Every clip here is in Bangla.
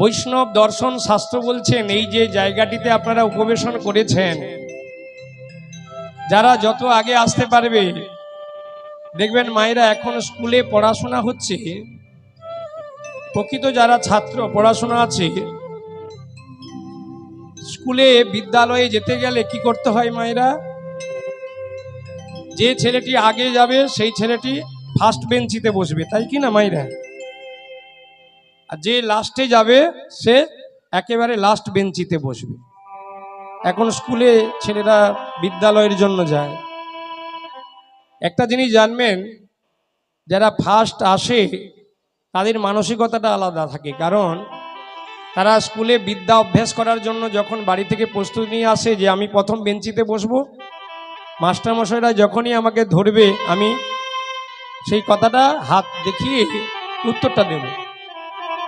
বৈষ্ণব দর্শন শাস্ত্র বলছেন, এই যে জায়গাটিতে আপনারা উপবেশন করেছেন, যারা যত আগে আসতে পারবে, দেখবেন মায়েরা এখন স্কুলে পড়াশোনা হচ্ছে। প্রকৃত যারা ছাত্র, পড়াশোনা আছে, স্কুলে, বিদ্যালয়ে যেতে গেলে কি করতে হয় মায়েরা? যে ছেলেটি আগে যাবে, সেই ছেলেটি ফার্স্ট বেঞ্চিতে বসবে, তাই কি না মায়েরা? আর যে লাস্টে যাবে, সে একেবারে লাস্ট বেঞ্চিতে বসবে। এখন স্কুলে ছেলেরা বিদ্যালয়ের জন্য যায়। একটা জিনিস জানবেন, যারা ফার্স্ট আসে, তাদের মানসিকতাটা আলাদা থাকে। কারণ, তারা স্কুলে বিদ্যা অভ্যাস করার জন্য যখন বাড়ি থেকে প্রস্তুতি নিয়ে আসে যে আমি প্রথম বেঞ্চিতে বসবো, মাস্টারমশাইরা যখনই আমাকে ধরবে, আমি সেই কথাটা হাত দেখিয়ে উত্তরটা দেব।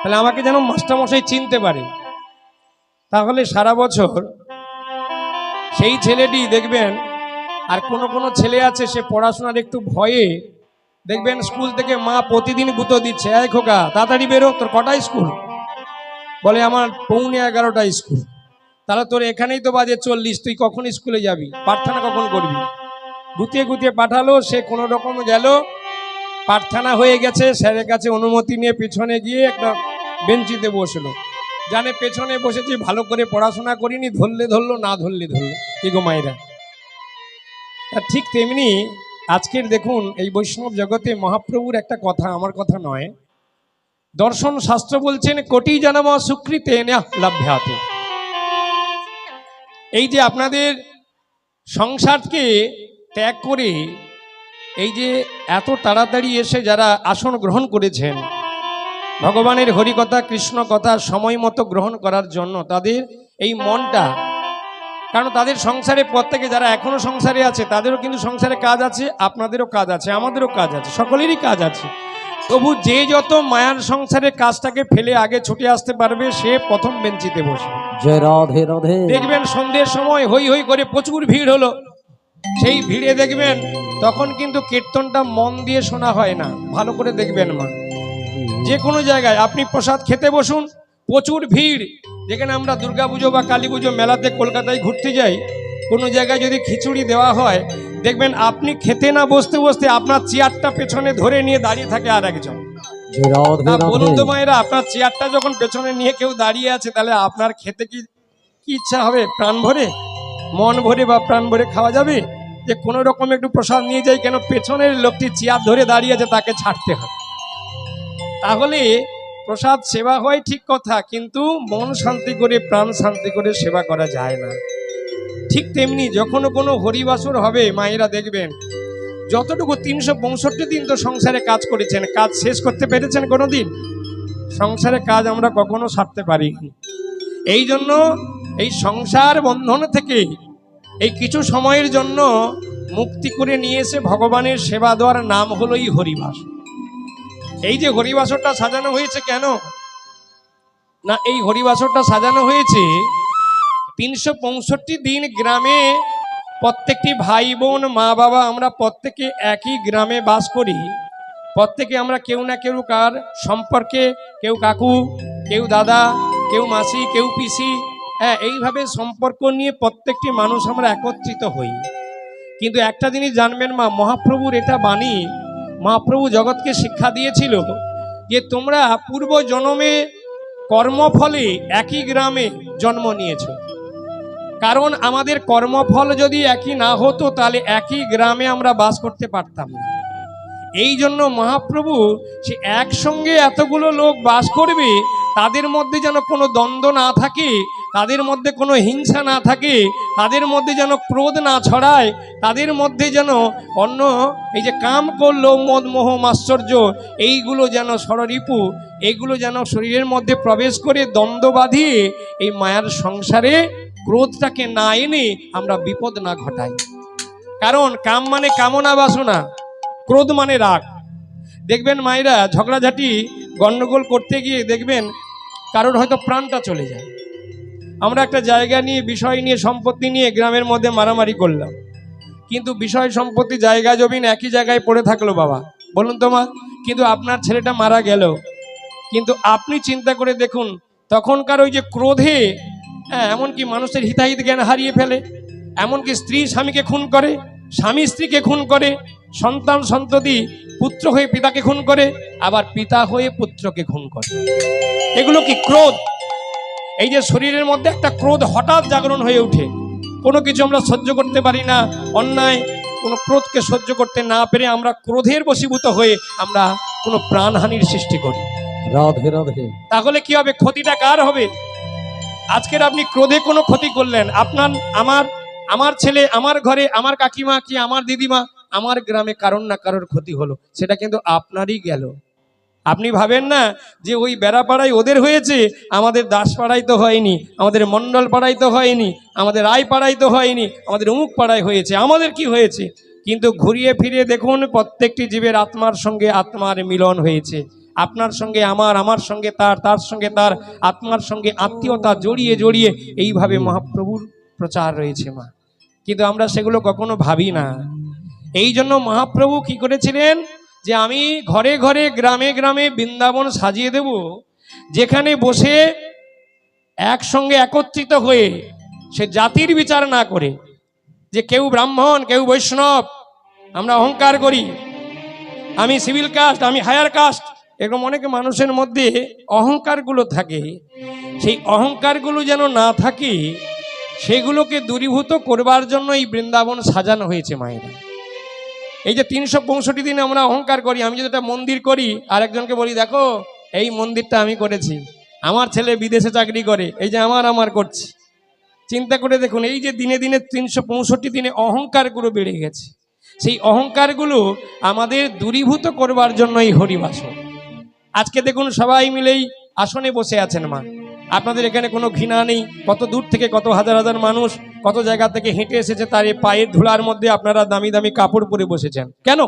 তাহলে আমাকে যেন মাস্টারমশাই চিনতে পারে। তাহলে সারা বছর সেই ছেলেটি দেখবেন, আর কোনো কোনো ছেলে আছে, সে পড়াশোনার একটু ভয়ে দেখবেন স্কুল থেকে মা প্রতিদিন গুঁতো দিচ্ছে, এই খোকা, তাড়াতাড়ি বেরো, তোর কটা স্কুল? বলে, আমার পৌনে এগারোটা স্কুল। তাহলে তোর এখানেই তো বাজে চল্লিশ, তুই কখন স্কুলে যাবি? প্রার্থনা কখন করবি? গুতিয়ে গুতিয়ে পাঠালো, সে কোনো রকম গেল প্রার্থনা হয়ে গেছে, স্যারের কাছে অনুমতি নিয়ে পিছনে গিয়ে একটা বেঞ্চিতে বসল। জানে পেছনে বসেছি, ভালো করে পড়াশোনা করিনি, ধরলে ধরলো, না ধরলে ধরলো। কি গো মায়েরা? ঠিক তেমনি আজকের দেখুন, এই বৈষ্ণব জগতে মহাপ্রভুর একটা কথা, আমার কথা নয়। দর্শন শাস্ত্র বলছেন, কোটি জনম সুকৃতে লাভ্যাতে। এই যে আপনাদের সংসারকে ত্যাগ করে, এই যে এত তাড়াতাড়ি এসে যারা আসন গ্রহণ করেছেন ভগবানের হরিকথা কৃষ্ণ কথা সময় মতো গ্রহণ করার জন্য তাদের এই মনটা কারণ তাদের সংসারে প্রত্যেকে যারা এখনও সংসারে আছে তাদেরও কিন্তু সংসারে কাজ আছে আপনাদেরও কাজ আছে আমাদেরও কাজ আছে সকলেরই কাজ আছে। তবু যে যত মায়ার সংসারের কাজটাকে ফেলে আগে ছুটে আসতে পারবে সে প্রথম বেঞ্চিতে বসে জয় রাধে রাধে। দেখবেন সন্ধ্যের সময় হই হই করে প্রচুর ভিড় হলো। সেই ভিড়ে দেখবেন তখন কিন্তু কীর্তনটা মন দিয়ে শোনা হয় না। ভালো করে দেখবেন মা। যে কোনো জায়গায় আপনি প্রসাদ খেতে বসুন প্রচুর ভিড়। যেখানে আমরা দুর্গাপুজো বা কালী পুজো মেলাতে কলকাতায় ঘুরতে যাই কোনো জায়গায় যদি খিচুড়ি দেওয়া হয় দেখবেন আপনি খেতে না বসতে বসতে আপনার চেয়ারটা পেছনে ধরে নিয়ে দাঁড়িয়ে থাকে আর একজন। বলুন তো মায়েরা আপনার চেয়ারটা যখন পেছনে নিয়ে কেউ দাঁড়িয়ে আছে তাহলে আপনার খেতে কি কি ইচ্ছা হবে? প্রাণ ভরে? মন ভরে বা প্রাণ ভরে খাওয়া যাবে? যে কোনো রকম একটু প্রসাদ নিয়ে যাই কেন পেছনের লোকটি চেয়ার ধরে দাঁড়িয়ে আছে তাকে ছাড়তে হবে। তাহলে প্রসাদ সেবা হয় ঠিক কথা, কিন্তু মন শান্তি করে, প্রাণ শান্তি করে সেবা করা যায় না। ঠিক তেমনি যখন কোনো হরিবাসর হবে, মায়েরা দেখবেন, যতটুকু তিনশো পঁয়ষট্টি দিন তো সংসারে কাজ করেছেন, কাজ শেষ করতে পেরেছেন কোনো দিন সংসারে কাজ আমরা কখনো সারতে পারিনি এই জন্য এই সংসার বন্ধন থেকে এই কিছু সময়ের জন্য মুক্তি করে নিয়ে এসে ভগবানের সেবা দেওয়ার নাম হলো এই হরিবাস। এই যে হরিবাসরটা সাজানো হয়েছে কেন? না, এই হরিবাসরটা সাজানো হয়েছে তিনশো পঁয়ষট্টি দিন গ্রামে প্রত্যেকটি ভাই বোন মা বাবা আমরা প্রত্যেকে একই গ্রামে বাস করি। প্রত্যেকে আমরা কেউ না কেউ কার সম্পর্কে, কেউ কাকু, কেউ দাদা, কেউ মাসি, কেউ পিসি হ্যাঁ এইভাবে সম্পর্ক নিয়ে প্রত্যেকটি মানুষ আমরা একত্রিত হই। কিন্তু একটা জিনিস জানবেন মা, মহাপ্রভুর এটা বাণী মহাপ্রভু জগৎকে শিক্ষা দিয়েছিল যে তোমরা পূর্ব জন্মে কর্মফলে একই গ্রামে জন্ম নিয়েছ। কারণ আমাদের কর্মফল যদি একই না হতো, তাহলে একই গ্রামে আমরা বাস করতে পারতাম না। এই জন্য মহাপ্রভু সে একসঙ্গে এতগুলো লোক বাস করবে, তাদের মধ্যে যেন কোনো দ্বন্দ্ব না থাকে তাদের মধ্যে কোনো হিংসা না থাকে, তাদের মধ্যে যেন ক্রোধ না ছড়ায়, তাদের মধ্যে যেন অন্য এই যে কাম করল মদ, মোহ, মাশ্চর্য, এইগুলো যেন ষড়রিপু এইগুলো যেন শরীরের মধ্যে প্রবেশ করে দ্বন্দ্ব বাঁধিয়ে এই মায়ার সংসারে ক্রোধটাকে না এনে আমরা বিপদ না ঘটাই। কারণ কাম মানে কামনা, বাসনা, ক্রোধ মানে রাগ। দেখবেন মায়েরা ঝগড়াঝাটি, গণ্ডগোল করতে গিয়ে দেখবেন কারোর হয়তো প্রাণটা চলে যায়। আমরা একটা জায়গা নিয়ে, বিষয় নিয়ে, সম্পত্তি নিয়ে গ্রামের মধ্যে মারামারি করলাম। কিন্তু বিষয়, সম্পত্তি, জায়গা, জমিন একই জায়গায় পড়ে থাকল বাবা। বলুন তো মা, কিন্তু আপনার ছেলেটা মারা গেল। কিন্তু আপনি চিন্তা করে দেখুন, তখনকার ওই যে ক্রোধে হ্যাঁ এমনকি মানুষের হিতাহিত জ্ঞান হারিয়ে ফেলে, এমনকি স্ত্রী স্বামীকে খুন করে, স্বামী স্ত্রীকে খুন করে, সন্তান সন্ততি, পুত্র হয়ে পিতাকে খুন করে, আবার পিতা হয়ে পুত্রকে খুন করে। এগুলো কি ক্রোধ? এই যে শরীরের মধ্যে একটা ক্রোধ হঠাৎ জাগরণ হয়ে ওঠে। কোনো কিছু আমরা সহ্য করতে পারি না অন্যায় কোনো ক্রোধকে সহ্য করতে না পেরে আমরা ক্রোধের বশীভূত হয়ে আমরা কোনো প্রাণহানির সৃষ্টি করি। রাধে রাধে। তাহলে কি হবে? ক্ষতিটা কার হবে? আজকের আপনি ক্রোধে কোনো ক্ষতি করলেন। আপনার আমার আমার ছেলে আমার ঘরে আমার কাকিমা কি আমার দিদিমা? আমার গ্রামে কারোর না কারোর ক্ষতি হলো। সেটা কিন্তু আপনারই গেল। আপনি ভাবেন না যে ওই বেড়াপাড়ায় ওদের হয়েছে? আমাদের দাসপাড়ায় তো হয়নি, আমাদের মণ্ডল পাড়ায় তো হয়নি, আমাদের রায় পাড়ায় তো হয়নি, আমাদের অমুক পাড়ায় হয়েছে, আমাদের কি হয়েছে? কিন্তু ঘুরিয়ে ফিরিয়ে দেখুন, প্রত্যেকটি জীবের আত্মার সঙ্গে আত্মার মিলন হয়েছে। আপনার সঙ্গে আমার আমার সঙ্গে তার তার সঙ্গে তার, আত্মার সঙ্গে আত্মীয়তা জড়িয়ে জড়িয়ে এইভাবে মহাপ্রভুর প্রচার রয়েছে মা। কিন্তু আমরা সেগুলো কখনো ভাবি না। এই জন্য মহাপ্রভু কি করেছিলেন? যে আমি ঘরে ঘরে গ্রামে গ্রামে বৃন্দাবন সাজিয়ে দেব, যেখানে বসে একসঙ্গে একত্রিত হয়ে সে জাতির বিচার না করে, যে কেউ ব্রাহ্মণ, কেউ বৈষ্ণব, আমরা অহংকার করি, আমি সিভিল কাস্ট আমি হায়ার কাস্ট এরকম অনেক মানুষের মধ্যে অহংকারগুলো থাকে। সেই অহংকারগুলো যেন না থাকে, সেগুলোকে দূরীভূত করবার জন্য এই বৃন্দাবন সাজানো হয়েছে মায়েরা। এই যে তিনশো পঁয়ষট্টি দিন আমরা অহংকার করি, আমি যদি একটা মন্দির করি আর একজনকে বলি, দেখো, এই মন্দিরটা আমি করেছি। আমার ছেলে বিদেশে চাকরি করে, এই যে আমার আমার করছি। চিন্তা করে দেখুন, এই যে দিনে দিনে তিনশো পঁয়ষট্টি দিনে অহংকারগুলো বেড়ে গেছে। সেই অহংকারগুলো আমাদের দূরীভূত করবার জন্য এই হরিবাসন। আজকে দেখুন, সবাই মিলেই আসনে বসে আছেন মা। আপনাদের এখানে কোনো ঘৃণা নেই, কত দূর থেকে কত হাজার হাজার মানুষ কত জায়গা থেকে হেঁটে এসেছে তার এই পায়ের ধুলার মধ্যে আপনারা দামি দামি কাপড় পরে বসেছেন? কেন?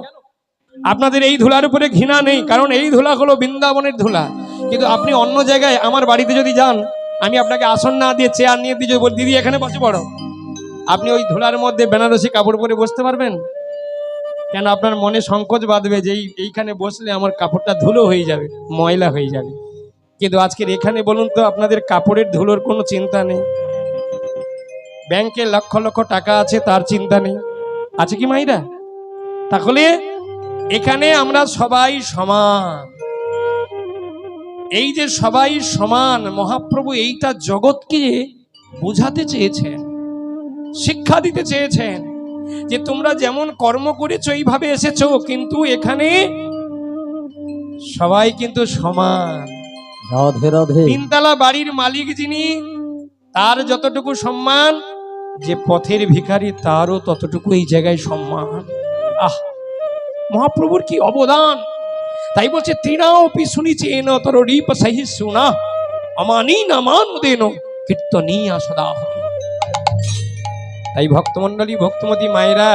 আপনাদের এই ধুলার উপরে ঘৃণা নেই কারণ এই ধুলা হলো বৃন্দাবনের ধুলা। কিন্তু আপনি অন্য জায়গায় আমার বাড়িতে যদি যান আমি আপনাকে আসন না দিয়ে চেয়ার নিয়ে দিয়ে বলি, দিদি এখানে বসে পড়ো। আপনি ওই ধুলার মধ্যে বেনারসি কাপড় পরে বসতে পারবেন? কেন? আপনার মনে সংকোচ বাঁধবে যে এইখানে বসলে আমার কাপড়টা ধুলো হয়ে যাবে ময়লা হয়ে যাবে। কিন্তু আজকের এখানে বলুন তো আপনাদের কাপড়ের ধুলোর কোনো চিন্তা নেই। ব্যাংকে লক্ষ লক্ষ টাকা আছে তার চিন্তা নেই। আছে কি মাইরা তাহলে এখানে আমরা সবাই সমান। এই যে সবাই সমান মহাপ্রভু এইটা জগৎকে বোঝাতে চেয়েছেন শিক্ষা দিতে চেয়েছেন যে তোমরা যেমন কর্ম করেছ এইভাবে এসেছ কিন্তু এখানে সবাই কিন্তু সমান। তিনতলা বাড়ির মালিক যিনি তার যতটুকু সম্মান যে পথের ভিখারি তারও ততটুকু এই জায়গায় সম্মান। আহ, মহাপ্রভুর কি অবদান? তাই বলছে তৃণাও শুনিছে এন তর রিপ সহি শুনা। অমানি না মান দেন কীর্তনীয়া সদা তাই ভক্তমণ্ডলী, ভক্তমতী মায়েরা,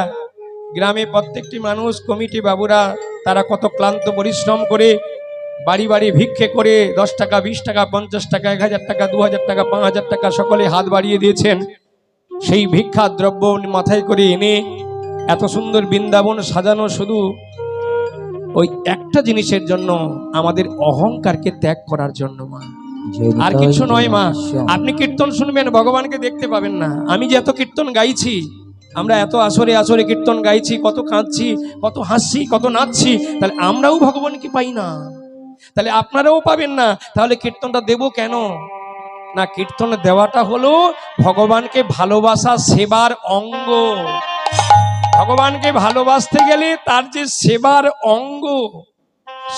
গ্রামে প্রত্যেকটি মানুষ, কমিটি বাবুরা, তারা কত ক্লান্ত, পরিশ্রম করে, বাড়ি বাড়ি ভিক্ষে করে, দশ টাকা, বিশ টাকা, পঞ্চাশ টাকা, এক হাজার টাকা, দু হাজার টাকা, পাঁচ হাজার টাকা, সকলে হাত বাড়িয়ে দিয়েছেন। সেই ভিক্ষা দ্রব্য মাথায় করে এনে এত সুন্দর বৃন্দাবন সাজানো শুধু ওই একটা জিনিসের জন্য আমাদের অহংকারকে ত্যাগ করার জন্য মা। আর কিছু নয় মা আপনি কীর্তন শুনবেন ভগবানকে দেখতে পাবেন না। আমি যে এত কীর্তন গাইছি আমরা এত আসরে আসরে কীর্তন গাইছি কত কাঁদছি কত হাসছি কত নাচছি তাহলে আমরাও ভগবানকে পাই না। তাহলে আপনারাও পাবেন না তাহলে কীর্তনটা দেব কেন? না কীর্তন দেওয়াটা হলো ভগবানকে ভালোবাসা সেবার অঙ্গ। ভগবানকে ভালোবাসতে গেলে তার যে সেবার অঙ্গ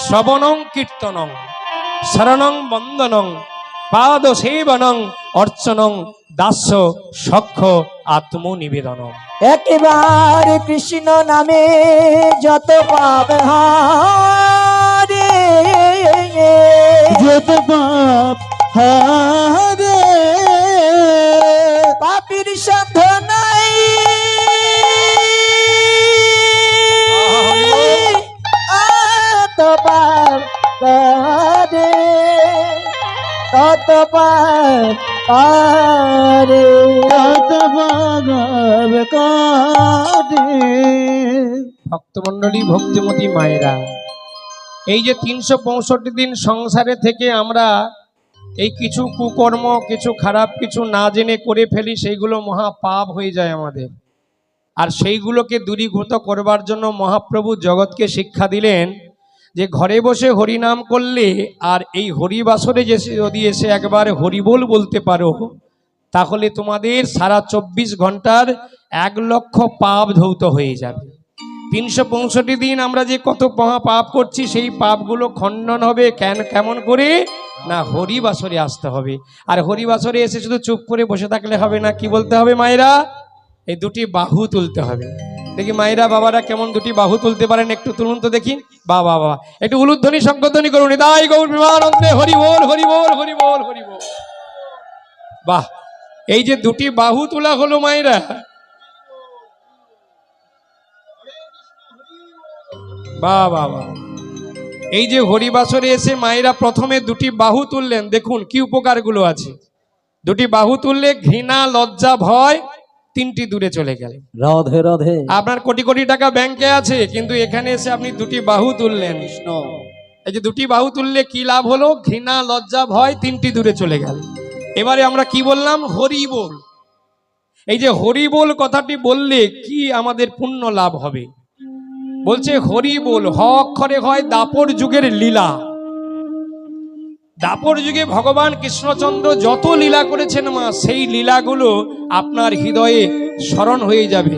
শ্রবণং কীর্তনং শরণং বন্দনং পাদ সেবনং অর্চনং দাস্য সক্ষ আত্মনিবেদন। একেবারে কৃষ্ণ নামে যত পাপ হারে যত পাপ হারে পাপির সাধ নাই। আত পাপ করে তত পাপ করে ভক্তমণ্ডলী ভক্তিমতী মায়েরা এই যে তিনশো পঁয়ষট্টি দিন সংসারে থেকে আমরা এই কিছু কুকর্ম, কিছু খারাপ কিছু না জেনে করে ফেলি, সেইগুলো মহা পাপ হয়ে যায় আমাদের। আর সেইগুলোকে দূরীভূত করবার জন্য মহাপ্রভু জগৎকে শিক্ষা দিলেন যে ঘরে বসে হরিনাম করলে আর এই হরিবাসরে যে যদি এসে একবার হরিবোল বলতে পারো, তাহলে তোমাদের সারা চব্বিশ ঘণ্টার এক লক্ষ পাপ ধৌত হয়ে যাবে। তিনশো পঁয়ষট্টি দিন আমরা যে কত পাপ করছি, সেই পাপগুলো খণ্ডন হবে কেন কেমন করে? না, হরিবাসরে আসতে হবে। আর হরিবাসরে এসে শুধু চুপ করে বসে থাকলে হবে না, কি বলতে হবে মায়েরা? এই দুটি বাহু তুলতে হবে। দেখি মায়েরা, বাবারা কেমন দুটি বাহু তুলতে পারেন একটু তুলুন তো দেখি। বাবা বা একটু উলুধ্বনি সংকোধনী করুন। তাই গৌর বিমানন্দে হরি বল হরি বল হরি বল হরি বল। বাহ, এই যে দুটি বাহু তোলা হলো মায়েরা বাহ বাহ এই যে হরিবাসরে এসে মায়েরা প্রথমে দুটি বাহু তুললেন দেখুন কি উপকারগুলো আছে। দুটি বাহু তুললে ঘৃণা লজ্জা ভয় তিনটি দূরে চলে গেল। রাধে রাধে। আপনার কোটি কোটি টাকা ব্যাংকে আছে কিন্তু এখানে এসে আপনি দুটি বাহু তুললেন। এই যে দুটি বাহু তুললে কি লাভ হলো? ঘৃণা লজ্জা ভয় তিনটি দূরে চলে গেল। এবারে আমরা কি বললাম? হরি বল। এই যে হরি বল কথাটি বললে কি আমাদের পুণ্য লাভ হবে? বলছে, হরি বল, হ অক্ষরে হয় দাপর যুগের লীলা। দাপর যুগে ভগবান কৃষ্ণচন্দ্র যত লীলা করেছেন মা, সেই লীলাগুলো আপনার হৃদয়ে স্মরণ হয়ে যাবে।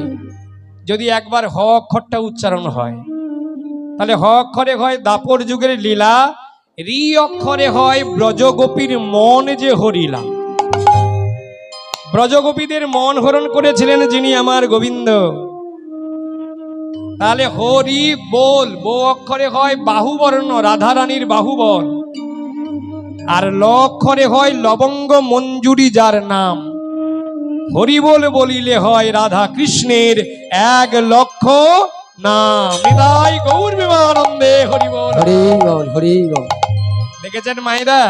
যদি একবার হ অক্ষরটা উচ্চারণ হয়, তাহলে হ অক্ষরে হয় দাপর যুগের লীলা, রি অক্ষরে হয় ব্রজগোপীর মন যে হরিলা। ব্রজগোপীদের মন হরণ করেছিলেন যিনি আমার গোবিন্দ। তাহলে হরি বল বো অক্ষরে হয় বাহুবর্ণ রাধারানীর বাহুবল। আর ল অক্ষরে হয় লবঙ্গ মঞ্জুরি যার নাম। হরিবল বলিলে হয় রাধা কৃষ্ণের এক লক্ষ নাম। নিতাই গৌর বিমানন্দে হরিবল। হরি বল হরি বল দেখেছেন মায়েরা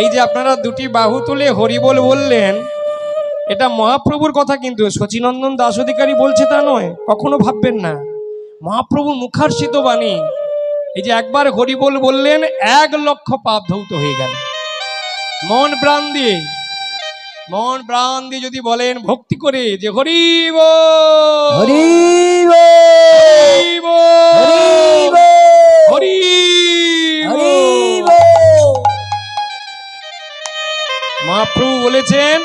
এই যে আপনারা দুটি বাহু তুলে হরিবল বললেন এটা মহাপ্রভুর কথা কিন্তু শচীনন্দন দাস অধিকারী বলছে তা নয় কখনো ভাববেন না। মহাপ্রভুর মুখার্ষিত বাণী। এই যে একবার হরিবল বললেন এক লক্ষ পাপ ধৌত হয়ে গেল। মন প্রাণ দিয়ে মন প্রাণ দিয়ে যদি বলেন ভক্তি করে যে হরি বল হরি হরি হরি বল। মহাপ্রভু বলেছেন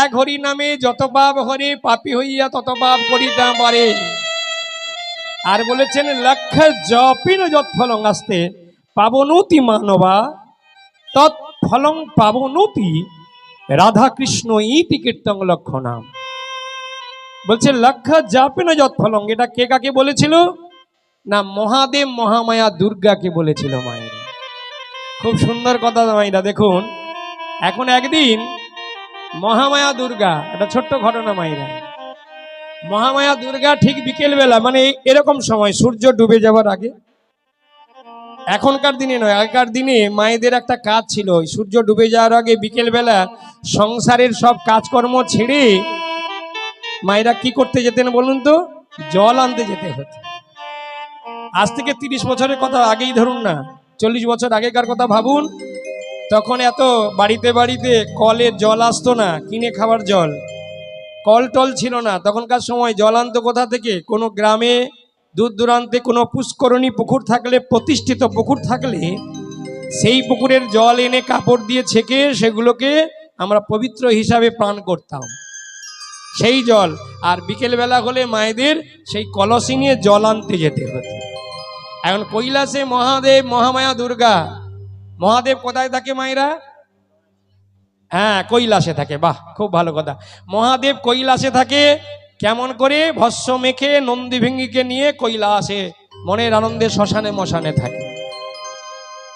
এক হরি নামে যত পাপ হরে পাপি হইয়া তত পাপ করিতে পারে। আর বলেছেন লক্ষ জপিন যত ফলং আসতে, পাবনতি মানবা তৎ ফলং পাবনতি রাধা কৃষ্ণ ইতি কীর্তন লক্ষ নাম বলছে লক্ষ জাপিন যত ফলং এটা কে কাকে বলেছিল? না, মহাদেব, মহামায়া, দুর্গাকে বলেছিল মায়ের। খুব সুন্দর কথা মাইরা দেখুন। এখন একদিন মহামায়া, দুর্গা, একটা ছোট্ট ঘটনা মাইরা মহামায়া দুর্গা ঠিক বিকেলবেলা মানে এরকম সময় সূর্য ডুবে যাওয়ার আগে। এখনকার দিনে নয়, আগেকার দিনে মায়েদের একটা কাজ ছিল, ওই সূর্য ডুবে যাওয়ার আগে বিকেলবেলা সংসারের সব কাজকর্ম ছেড়ে মায়েরা কি করতে যেতেন বলুন তো? জল আনতে যেতে হতো। আজ থেকে তিরিশ বছরের কথা, আগেই ধরুন না, চল্লিশ বছর আগেকার কথা ভাবুন। তখন এত বাড়িতে বাড়িতে কলের জল আসতো না, কিনে খাবার জল। কল টল ছিল না। তখনকার সময় জল আনতো কোথা থেকে? কোনো গ্রামে দূর দূরান্তে কোনো পুষ্করণী পুকুর থাকলে, প্রতিষ্ঠিত পুকুর থাকলে, সেই পুকুরের জল এনে কাপড় দিয়ে ছেঁকে সেগুলোকে আমরা পবিত্র হিসাবে পান করতাম। সেই জল। আর বিকেলবেলা হলে মায়েদের সেই কলসি নিয়ে জল আনতে যেতে হতো। এখন কৈলাসে মহাদেব, মহামায়া দুর্গা। মহাদেব কোথায় থাকে মায়েরা? হ্যাঁ কৈলাসে থাকে। বাহ, খুব ভালো কথা। মহাদেব কৈলাসে থাকে, কেমন করে? ভস্য মেখে নন্দী ভেঙ্গিকে নিয়ে কৈলাসে, মনের আনন্দে শ্মশানে মশানে থাকে।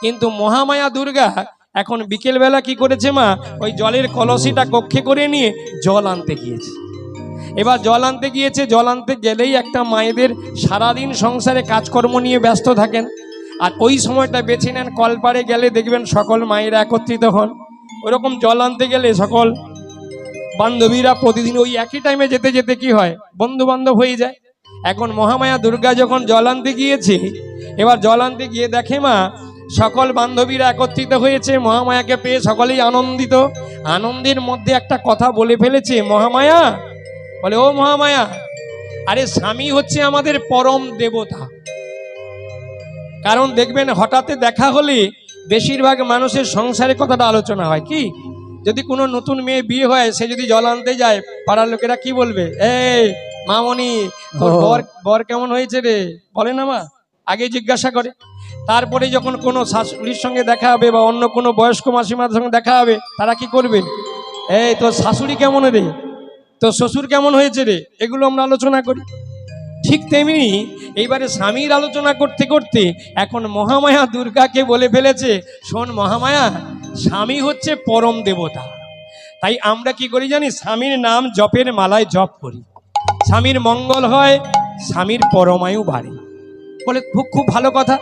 কিন্তু মহামায়া দুর্গা এখন বিকেলবেলা কি করেছে মা? ওই জলের কলসিটা কক্ষে করে নিয়ে জল আনতে গিয়েছে। এবার জল আনতে গিয়েছে, জল আনতে গেলেই একটা মায়েদের সারাদিন সংসারে কাজকর্ম নিয়ে ব্যস্ত থাকেন। আর ওই সময়টা বেছে নেন, কলপাড়ে গেলে দেখবেন সকল মায়েরা একত্রিত হন। ওরকম জল আনতে গেলে সকল বান্ধবীরা প্রতিদিন ওই একই টাইমে যেতে যেতে কি হয়? বন্ধু বান্ধব হয়ে যায়। এখন মহামায়া দুর্গা যখন জল আনতে গিয়েছে, এবার জল আনতে গিয়ে দেখে মা, সকল বান্ধবীরা একত্রিত হয়েছে, মহামায়াকে পেয়ে সকলেই আনন্দিত। আনন্দের মধ্যে একটা কথা বলে ফেলেছে, মহামায়া? বলে, ও মহামায়া, আরে স্বামী হচ্ছে আমাদের পরম দেবতা। কারণ দেখবেন হঠাৎ দেখা হলে বেশিরভাগ মানুষের সংসারের কথাটা আলোচনা হয় কি? যদি কোনো নতুন মেয়ে বিয়ে হয় সে যদি জল আনতে যায় পাড়ার লোকেরা কি বলবে? এই মামনি তোর বর বর কেমন হয়েছে রে? বলে না মা আগে জিজ্ঞাসা করে। তারপরে যখন কোনো শাশুড়ির সঙ্গে দেখা হবে বা অন্য কোনো বয়স্ক মাসিমার সঙ্গে দেখা হবে তারা কি করবে? এই তোর শাশুড়ি কেমন রে? তোর শ্বশুর কেমন হয়েছে রে? এগুলো আমরা আলোচনা করি। ঠিক তেমনি এইবারে স্বামীর আলোচনা করতে করতে এখন মহামায়া দুর্গাকে বলে ফেলেছে, শোন মহামায়া, স্বামী হচ্ছে পরম দেবতা। তাই আমরা কি করি জানি স্বামীর নাম জপের মালায় জপ করি। স্বামীর মঙ্গল হয়, স্বামীর পরমায়ু বাড়ে। বলে, খুব খুব ভালো কথা।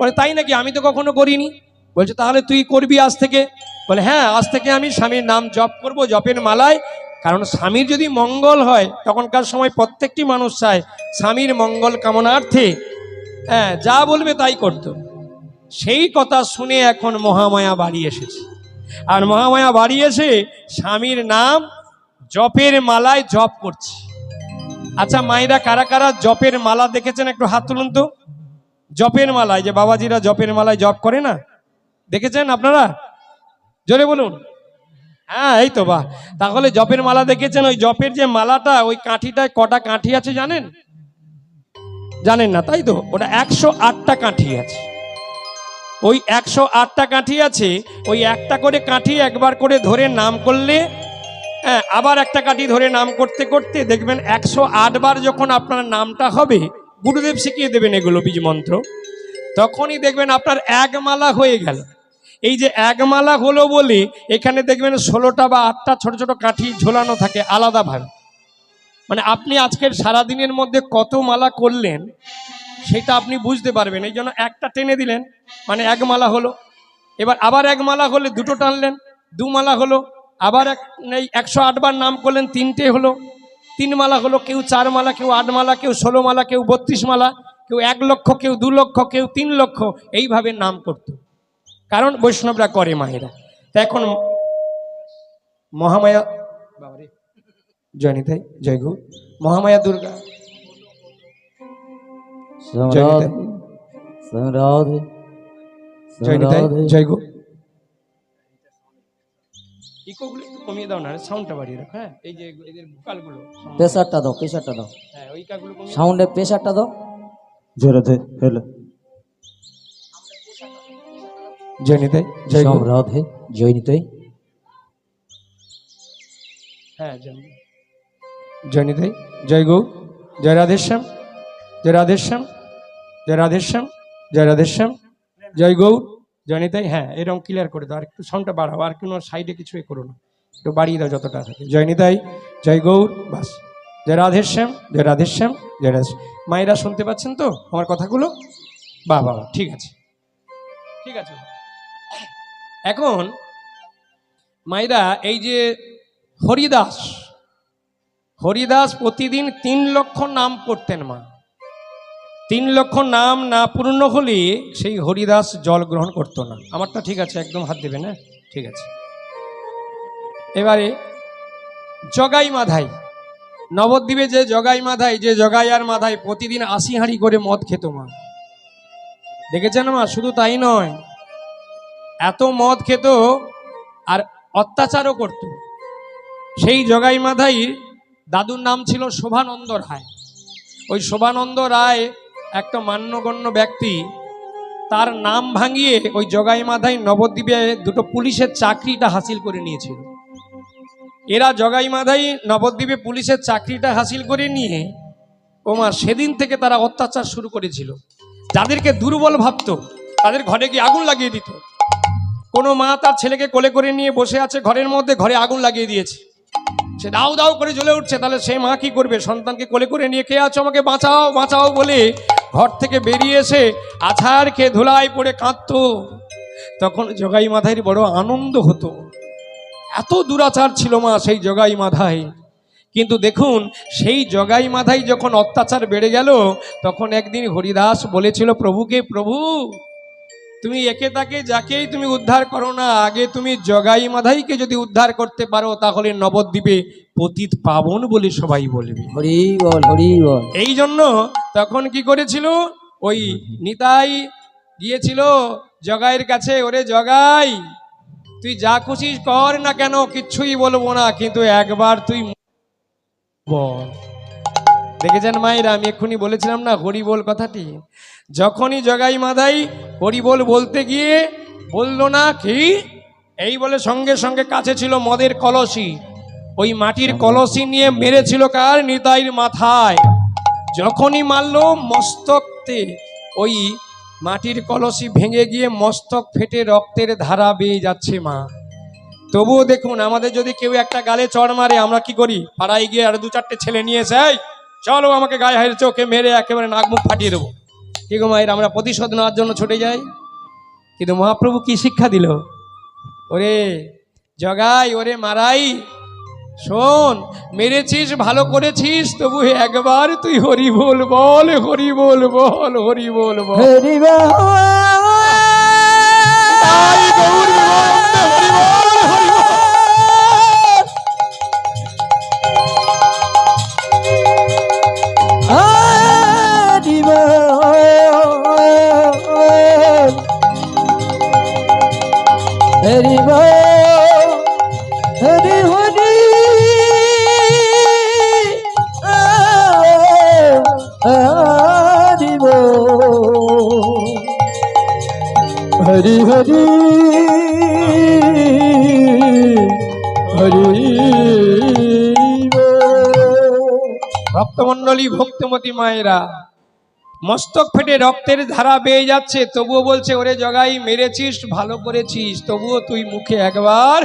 বলে, তাই নাকি? আমি তো কখনো করিনি। বলছে, তাহলে তুই করবি আজ থেকে? বলে হ্যাঁ আজ থেকে আমি স্বামীর নাম জপ করব, জপের মালায় কারণ স্বামীর যদি মঙ্গল হয়, তখনকার সময় প্রত্যেকটি মানুষ চায় স্বামীর মঙ্গল কামনার্থে। হ্যাঁ যা বলবে তাই করতো। সেই কথা শুনে এখন মহামায়া বাড়ি এসেছে। আর মহামায়া বাড়ি এসে স্বামীর নাম জপের মালায় জপ করছে। আচ্ছা মায়েরা কারা কারা জপের মালা দেখেছেন একটু হাত তুলুন তো? জপের মালায়, যে বাবাজিরা জপের মালায় জপ করে না? দেখেছেন আপনারা? জোরে বলুন। হ্যাঁ এই তো বাহ। তাহলে জপের মালা দেখেছেন? ওই জপের যে মালাটা, ওই কাঠিটায় কটা কাঠি আছে জানেন? জানেন না, তাই তো? ওটা একশো আটটা কাঠি আছে। ওই একশো আটটা কাঠি আছে, ওই একটা করে কাঠি একবার করে ধরে নাম করলে হ্যাঁ আবার একটা কাঠি ধরে নাম করতে করতে দেখবেন একশো আট বার যখন আপনার নামটা হবে, গুরুদেব শিখিয়ে দেবেন এগুলো বীজ মন্ত্র। তখনই দেখবেন আপনার এক মালা হয়ে গেল। এই যে এক মালা হলো বলে, এখানে দেখবেন ষোলোটা বা আটটা ছোট ছোট কাঠি ঝোলানো থাকে আলাদাভাবে মানে আপনি আজকের সারাদিনের মধ্যে কত মালা করলেন, সেটা আপনি বুঝতে পারবেন। এই জন্য একটা টেনে দিলেন মানে এক মালা হলো। এবার আবার এক মালা হলে দুটো টানলেন দু মালা হলো। আবার এক, এই একশো আটবার নাম করলেন, তিনটে হলো। তিন মালা হলো, কেউ চার মালা, কেউ আট মালা, কেউ ষোলো মালা, কেউ বত্রিশ মালা, কেউ এক লক্ষ, কেউ দু লক্ষ, কেউ তিন লক্ষ, এইভাবে নাম করত। কারণ বৈষ্ণবরা করে মায়েরা। তা এখন মহামায়া বাবারে জয় নিতাই জয় গৌ। মহামায়া দুর্গা। জয় নিতাই জয় গৌ ইকোগুলো একটু কমিয়ে দাও না সাউন্ডটা বাড়িয়ে রাখো হ্যাঁ? এই যে এদের ভোকালগুলো প্রেসারটা দাও প্রেসারটা দাও। হ্যাঁ ওই কাগুলো সাউন্ডের প্রেসারটা দাও। জোরাতে হলো। জয় নিতাই জয় গৌ সমরাধে জয় নিতাই। হ্যাঁ জয় জয় নিতাই জয় গৌ জয় রাধেশ্যাম জয় রাধেশ্যাম জয় রাধেশ্যাম জয় রাধেশ্যাম জয় গৌর জয় নিতাই। হ্যাঁ এরকম ক্লিয়ার করে দাও আর একটু সাউন্ডটা বাড়াও আর কোনো সাইডে কিছু এ করো না। একটু বাড়িয়ে দাও যতটা থাকে। জয় নিতাই জয় গৌর বাস। জয় রাধেশ্যাম জয় রাধেশ্যাম জয় রাধেশ্যাম মায়েরা শুনতে পাচ্ছেন তো আমার কথাগুলো? বাহ বাবা ঠিক আছে। ঠিক আছে। এখন মায়েরা এই যে হরিদাস হরিদাস প্রতিদিন তিন লক্ষ নাম করতেন মা। তিন লক্ষ নাম না পূর্ণ হলে সেই হরিদাস জল গ্রহণ করতো না। আমারটা ঠিক আছে, একদম হাত দেবে না? ঠিক আছে। এবারে, জগাই মাধাই, নবদ্বীপে যে জগাই মাধাই, যে জগাই আর মাধাই প্রতিদিন আশি হাঁড়ি করে মদ খেত মা। দেখেছেন মা? শুধু তাই নয় এত মদ খেত আর অত্যাচারও করত। সেই জগাই মাধাই দাদুর নাম ছিল শোভানন্দ রায় ওই শোভানন্দ রায় একটা মান্যগণ্য ব্যক্তি, তার নাম ভাঙিয়ে ওই জগাই মাধাই নবদ্বীপে দুটো পুলিশের চাকরিটা হাসিল করে নিয়েছিল। এরা জগাই মাধাই নবদ্বীপে পুলিশের চাকরিটা হাসিল করে নিয়ে, ওমা, সেদিন থেকে তারা অত্যাচার শুরু করেছিল। যাদেরকে দুর্বল ভাবতো, তাদের ঘরে গিয়ে আগুন লাগিয়ে দিত। কোনো মা তার ছেলেকে কোলে করে নিয়ে বসে আছে ঘরের মধ্যে, ঘরে আগুন লাগিয়ে দিয়েছে। সে দাও দাও করে জ্বলে উঠছে, তাহলে সে মা কি করবে? সন্তানকে কোলে করে নিয়ে কে আছো আমাকে বাঁচাও বাঁচাও বলে ঘর থেকে বেরিয়ে এসে আছাড় খেয়ে ধুলাই পড়ে কাঁদতো। তখন জগাই মাথায় বড় আনন্দ হতো। এত দুরাচার ছিল মা সেই জগাই মাথায় কিন্তু দেখুন, সেই জগাই মাথায় যখন অত্যাচার বেড়ে গেল, তখন একদিন হরিদাস বলেছিল, প্রভুকে প্রভু তুমি একে তাকে যাকেই তুমি উদ্ধার করো না আগে তুমি জগাই মাধাইকে যদি উদ্ধার করতে পারো তাহলে নবদ্বীপে পতিত পাবন বলে সবাই বলবে। হরি বল হরি বল। এই জন্য তখন কি করেছিল? ওই নিতাই গিয়েছিল জগাইয়ের কাছে ওরে জগাই তুই যা খুশি কর না কেন কিচ্ছুই বলব না কিন্তু একবার তুই বল। দেখেছেন মায়েরা আমি এক্ষুনি বলেছিলাম না হরি বল কথাটি? যখনই জগাই মাদাই হরি বল বলতে গিয়ে বলল না কি? এই বলে সঙ্গে সঙ্গে কাছে ছিল মদের কলসি। ওই মাটির কলসি নিয়ে মেরেছিল কার? নিতাইয়ের মাথায়। যখনই মারল মস্তকতে ওই মাটির কলসি ভেঙে গিয়ে মস্তক ফেটে রক্তের ধারা বেয়ে যাচ্ছে মা। তবুও দেখুন আমাদের যদি কেউ একটা গালে চড় মারে আমরা কি করি? পাড়ায় গিয়ে আর দু চারটে ছেলে নিয়ে "এই, চলো আমাকে গায়ে হাইরে চোখে মেরে একেবারে নাক মুখ ফাটিয়ে দেবো। কি গো মায়ের আমরা প্রতিশোধ নেওয়ার জন্য ছুটে যাই? কিন্তু মহাপ্রভু কি শিক্ষা দিল? ওরে জগাই ওরে মারাই শোন মেরেছিস ভালো করেছিস তবু একবার তুই হরি বল বল হরি বল বল হরি বল বল। হরি বল, হরি হরি হরি ভক্তমণ্ডলী ভক্তমতী মায়েরা, মস্তক ফেটে রক্তের ধারা বেয়ে যাচ্ছে, তবুও বলছে, ওরে জগাই, মেরেছিস, ভালো করেছিস, তবুও তুই মুখে একবার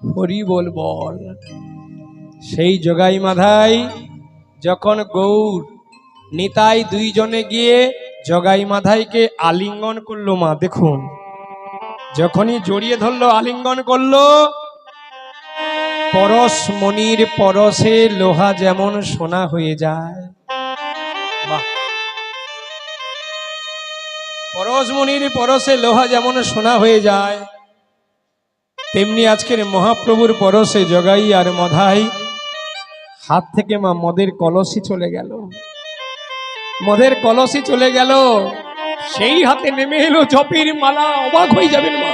হরি বল বল। সেই জগাই মাধাই যখন গৌর নিতাই দুইজনে গিয়ে জগাই মাধাইকে আলিঙ্গন করল মা, দেখুন। যখনই জড়িয়ে ধরলো, আলিঙ্গন করল, পরশ মনির পরশে লোহা যেমন সোনা হয়ে যায়। পরশ মনির পরশে লোহা যেমন সোনা হয়ে যায়, তেমনি আজকের মহাপ্রভুর পরশে জগাই আর মধাই হাত থেকে মা মদের কলসি চলে গেল। মদের কলসি চলে গেল। সেই হাতে নেমে এলো জপের মালা অবাক হয়ে যাবেন মা।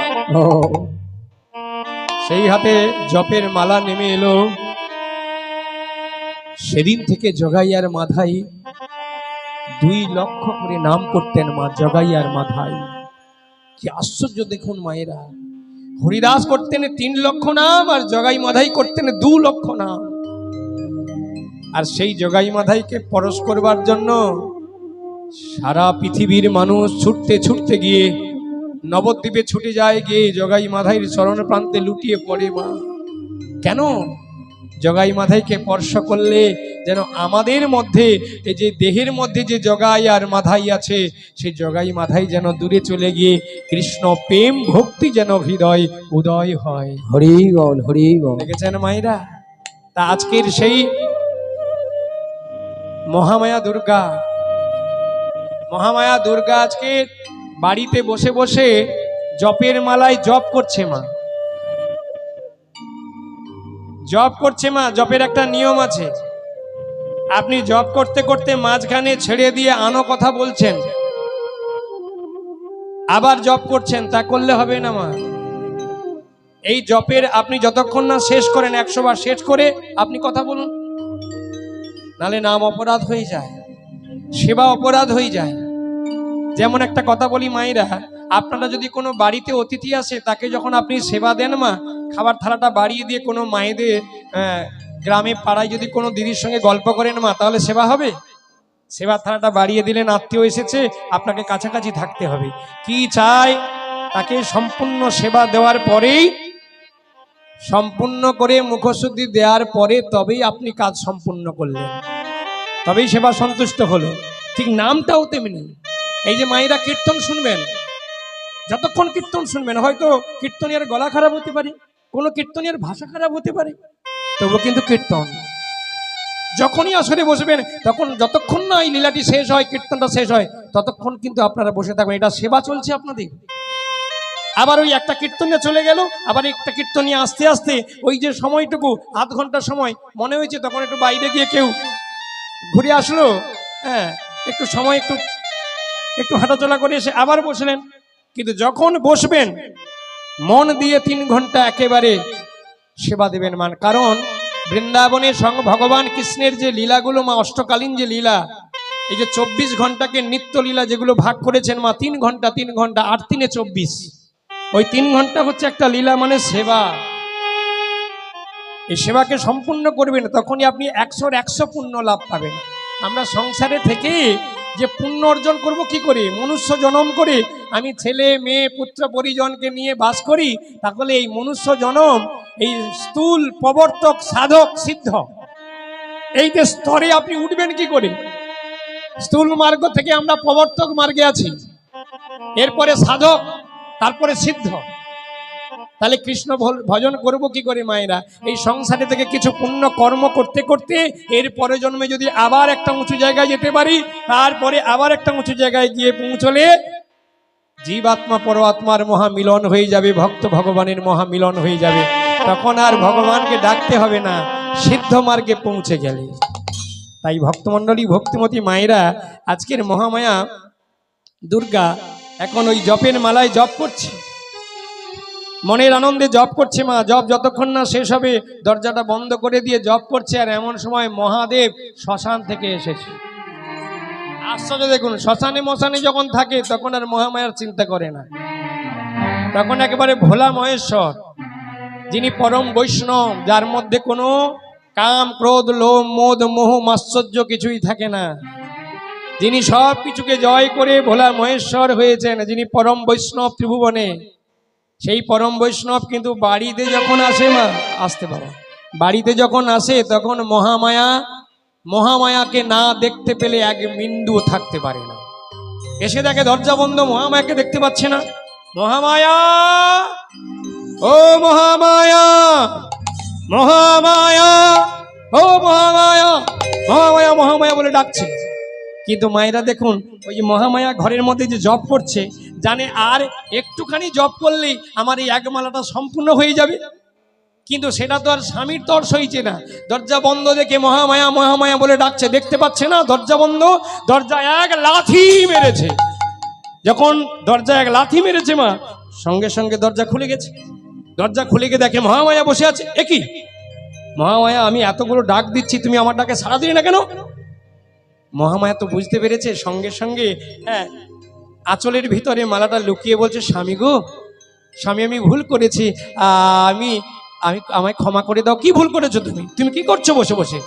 সেই হাতে জপের মালা নেমে এলো। সেদিন থেকে জগাইয়ার মাথায় দুই লক্ষ করে নাম করতেন মা জগাইয়ার মাথায়। কি আশ্চর্য দেখুন মায়েরা। হরিদাস করতেন তিন লক্ষ নাম আর জগাই মাধাই করতেন দু লক্ষ নাম। আর সেই জগাই মাধাইকে পরশ করবার জন্য সারা পৃথিবীর মানুষ ছুটতে ছুটতে গিয়ে নবদ্বীপে ছুটে যায় গিয়ে জগাই মাধাইয়ের চরণ প্রান্তে লুটিয়ে পড়ে মা। কেন? জগাই মাধাইকে স্পর্শ করলে যেন আমাদের মধ্যে এই যে দেহের মধ্যে যে জগাই আর মাধাই আছে সেই জগাই মাধাই যেন দূরে চলে গিয়ে কৃষ্ণ প্রেম ভক্তি যেন হৃদয় উদয় হয়। হরি বল হরি বল। দেখেছেন মায়েরা? তা আজকের সেই মহামায়া দুর্গা মহামায়া দুর্গা আজকে বাড়িতে বসে বসে জপের মালায় জপ করছে মা। জপ করছে মা, জপের একটা নিয়ম আছে। আপনি জপ করতে করতে মাঝখানে ছেড়ে দিয়ে আনো কথা বলছেন। আবার জপ করছেন, তা করলে হবে না মা। এই জপের আপনি যতক্ষণ না শেষ করেন, একশো বার শেষ করে আপনি কথা বলুন। নালে নাম অপরাধ হয়ে যায়। সেবা অপরাধ হয়ে যায়। যেমন একটা কথা বলি মায়েরা, আপনারা যদি কোনো বাড়িতে অতিথি আসে, তাকে যখন আপনি সেবা দেন মা, খাবার থালাটা বাড়িয়ে দিয়ে কোনো মায়েদের গ্রামে পাড়ায় যদি কোনো দিদির সঙ্গে গল্প করেন মা, তাহলে সেবা হবে? সেবা থালাটা বাড়িয়ে দিলেন, আত্মীয় এসেছে, আপনাকে কাছাকাছি থাকতে হবে। কি চাই? তাকে সম্পূর্ণ সেবা দেওয়ার পরেই, সম্পূর্ণ করে মুখশুদ্ধি দেওয়ার পরে তবেই আপনি কাজ সম্পূর্ণ করলেন। তবেই সেবা সন্তুষ্ট হলো। ঠিক নামটাও তেমনি এই যে মায়েরা কীর্তন শুনবেন, যতক্ষণ কীর্তন শুনবেন, হয়তো কীর্তনিয়ার গলা খারাপ হতে পারে, কোনো কীর্তনিয়ার ভাষা খারাপ হতে পারে তবু কিন্তু কীর্তন। যখনই আসরে বসবেন, তখন যতক্ষণ না এই লীলাটি শেষ হয়, কীর্তনটা শেষ হয়, ততক্ষণ কিন্তু আপনারা বসে থাকবেন। এটা সেবা চলছে আপনাদের। আবার ওই একটা কীর্তনে চলে গেল, আবার একটা কীর্তনিয়ে আস্তে আস্তে ওই যে সময়টুকু, আধ ঘণ্টা সময়, মনে হয়েছে তখন একটু বাইরে গিয়ে কেউ ঘুরে আসলো। হ্যাঁ একটু সময়, একটু একটু হাঁটাচলা করে এসে আবার বসলেন। কিন্তু যখন বসবেন, মন দিয়ে তিন ঘণ্টা একেবারে সেবা দেবেন মান। কারণ বৃন্দাবনের সঙ্গ ভগবান কৃষ্ণের যে লীলাগুলো, মা অষ্টকালীন যে লীলা, এই যে চব্বিশ ঘন্টাকে নিত্য লীলা যেগুলো ভাগ করেছেন মা, তিন ঘণ্টা তিন ঘণ্টা আট তিনে চব্বিশ। ওই তিন ঘণ্টা হচ্ছে একটা লীলা মানে সেবা। এই সেবাকে সম্পূর্ণ করবেন, তখনই আপনি একশোর একশো পুণ্য লাভ পাবেন। আমরা সংসারে থেকে যে পুণ্য অর্জন করব কি করে? মনুষ্য জনম করে আমি ছেলে, মেয়ে, পুত্র, পরিজনকে নিয়ে বাস করি, তাহলে এই মনুষ্য জনম, এই স্থূল, প্রবর্তক, সাধক, সিদ্ধ। এই যে স্তরে আপনি উঠবেন কি করে? স্থূল মার্গ থেকে আমরা প্রবর্তক মার্গে আছি। এরপরে সাধক, তারপরে সিদ্ধ। তাহলে কৃষ্ণ ভজন করব কি করে মায়েরা? এই সংসারে থেকে কিছু পুণ্য কর্ম করতে করতে এর পরে জন্মে যদি আবার একটা উঁচু জায়গায় যেতে পারি, তারপরে আবার একটা উঁচু জায়গায় গিয়ে পৌঁছলে জীবাত্মা পরমাত্মার মহামিলন হয়ে যাবে, ভক্ত ভগবানের মহামিলন হয়ে যাবে। তখন আর ভগবানকে ডাকতে হবে না, সিদ্ধ মার্গে পৌঁছে গেলে। তাই ভক্তমণ্ডলী, ভক্তিমতী মায়েরা, আজকের মহামায়া দুর্গা এখন ওই জপের মালায় জপ করছে। মনের আনন্দে জপ করছে মা, জপ যতক্ষণ না শেষ হবে, দরজাটা বন্ধ করে দিয়ে জপ করছে আর এমন সময় মহাদেব শ্মশান থেকে এসেছে। আশ্চর্য দেখুন, শ্মশানে মশানে যখন থাকে, তখন আর মহামায়ার চিন্তা করে না। তখন একেবারে ভোলা মহেশ্বর, যিনি পরম বৈষ্ণব, যার মধ্যে কোনো কাম, ক্রোধ, লোভ, মোদ, মোহ মাশ্চর্য কিছুই থাকে না। যিনি সব কিছুকে জয় করে ভোলা মহেশ্বর হয়েছেন, যিনি পরম বৈষ্ণব ত্রিভুবনে সেই পরম বৈষ্ণব কিন্তু বাড়িতে যখন আসে মা, আসতে বাবা বাড়িতে যখন আসে, তখন মহামায়া, মহামায়াকে না দেখতে পেলে এক বিন্দুও থাকতে পারে না। এসে দেখে দরজা বন্ধ, মহামায়াকে দেখতে পাচ্ছে না। মহামায়া! ও মহামায়া! মহামায়া! ও মহামায়া! মহামায়া মহামায়া বলে ডাকছে। কিন্তু মায়েরা দেখুন, ওই মহামায়া ঘরের মধ্যে যে জব করছে, জানে আর একটুখানি জব করলেই আমার এই একমালাটা সম্পূর্ণ হয়ে যাবে? কিন্তু সেটা তো আর স্বামীর তর সইছে না। দরজা বন্ধ দেখে মহামায়া মহামায়া বলে ডাকছে, দেখতে পাচ্ছে না? দরজা বন্ধ, দরজা এক লাথি মেরেছে। যখন দরজা এক লাথি মেরেছে মা, সঙ্গে সঙ্গে দরজা খুলে গেছে। দরজা খুলে গিয়ে দেখে মহামায়া বসে আছে। একই মহামায়া, আমি এতগুলো ডাক দিচ্ছি, তুমি আমার ডাকে সারা দিলে না কেন? মহামায়া তো বুঝতে পেরেছে, সঙ্গে সঙ্গে হ্যাঁ আঁচলের ভিতরে মালাটা লুকিয়ে বলছে, স্বামী গো, স্বামী, আমি ভুল করেছি। আমি আমি, আমায় ক্ষমা করে দাও। কি ভুল করেছ তুমি? তুমি কি করছ বসে বসে?